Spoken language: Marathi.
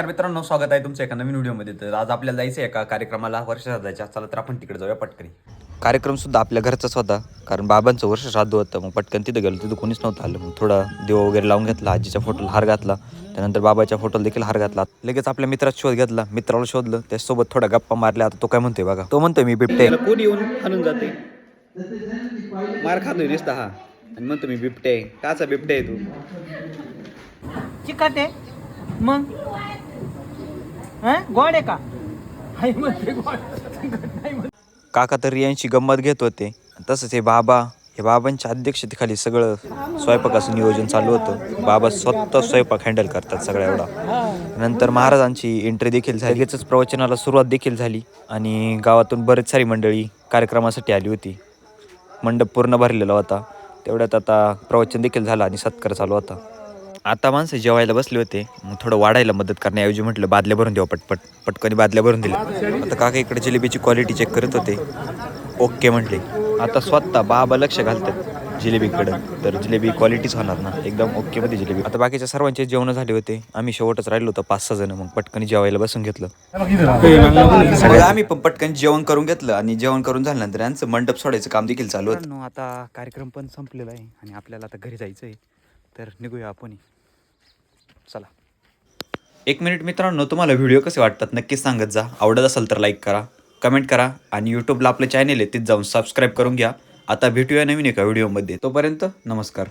नमस्कार मित्रांनो स्वागत आहे तुमचं एका नवीन व्हिडिओमध्ये. तर आज आपल्याला जायचं आहे एका कार्यक्रमाला वर्ष श्राद्धाच्या चला तर आपण तिकडे जाऊया पटकरी कार्यक्रम सुद्धा आपल्या घरचाच होता कारण बाबांचं वर्ष श्राद्ध होतं. मग पटकन तिथं गेलो तिथं कोणीच नव्हतं आलं. मग थोडा देव वगैरे लावून घेतला आजीच्या फोटोला हार घातला. त्यानंतर बाबाच्या फोटोला देखील हार घातला. लगेच आपल्या मित्राचा शोध घेतला. मित्राला शोधलं त्याच्यासोबत थोडा गप्पा मारल्या. आता तो काय म्हणतोय बघा. तो म्हणतोय मी बिबटे. कोण येऊन हाणून जाते? मार खातोय नुसता हा. आणि म्हणतो मी बिबटे आहे. काचा बिबटे आहे तू. चिकट? आहे मग? गोड आहे का? आई म्हणते गोड. नाही म्हणते. काका तर यांची गंमत घेत होते. तसंच हे बाबा हे बाबांच्या अध्यक्षतेखाली सगळं स्वयंपाकाचं नियोजन चालू होतं. बाबा स्वतः स्वयंपाक हँडल करतात सगळ्या एवढा. नंतर महाराजांची एंट्री देखील झाली. लगेचच प्रवचनाला सुरुवात देखील झाली. आणि गावातून बरेच सारी मंडळी कार्यक्रमासाठी आली होती. मंडप पूर्ण भरलेला होता. तेवढ्यात आता प्रवचन देखील झालं आणि सत्कार चालू होता. आता माणसं जेवायला बसले होते. मग थोडं वाढायला मदत करण्याऐवजी म्हटलं बादल्या भरून द्यावं पटपट पटकनी बादल्या भरून दिल्या. आता काका इकडे जिलेबीची क्वालिटी चेक करत होते. ओके म्हटले. आता स्वतः बाबा लक्ष घालतात जिलेबीकडं. तर जिलेबी क्वालिटीच होणार ना. एकदम ओके मध्ये जिलेबी. आता बाकीच्या सर्वांचे जेवण झाले होते. आम्ही शेवटच राहिलो होतो पाच सहा जण. मग पटकन जेवायला बसून घेतलं. आम्ही पण पटकन जेवण करून घेतलं आणि जेवण करून झाल्यानंतर यांचं मंडप सोडायचं काम देखील चालू होतं. आता कार्यक्रम पण संपलेला आहे आणि आपल्याला आता घरी जायचं आहे तर निघूया आपण. चला. एक मिनिट मित्रांनो तुम्हाला व्हिडिओ कसे वाटतात नक्कीच सांगत जा. आवडत असेल तर लाईक करा कमेंट करा आणि यूट्यूबला आपलं चॅनेल आहे तिथे जाऊन सबस्क्राईब करून घ्या. आता भेटूया नवीन एका व्हिडिओमध्ये तोपर्यंत नमस्कार.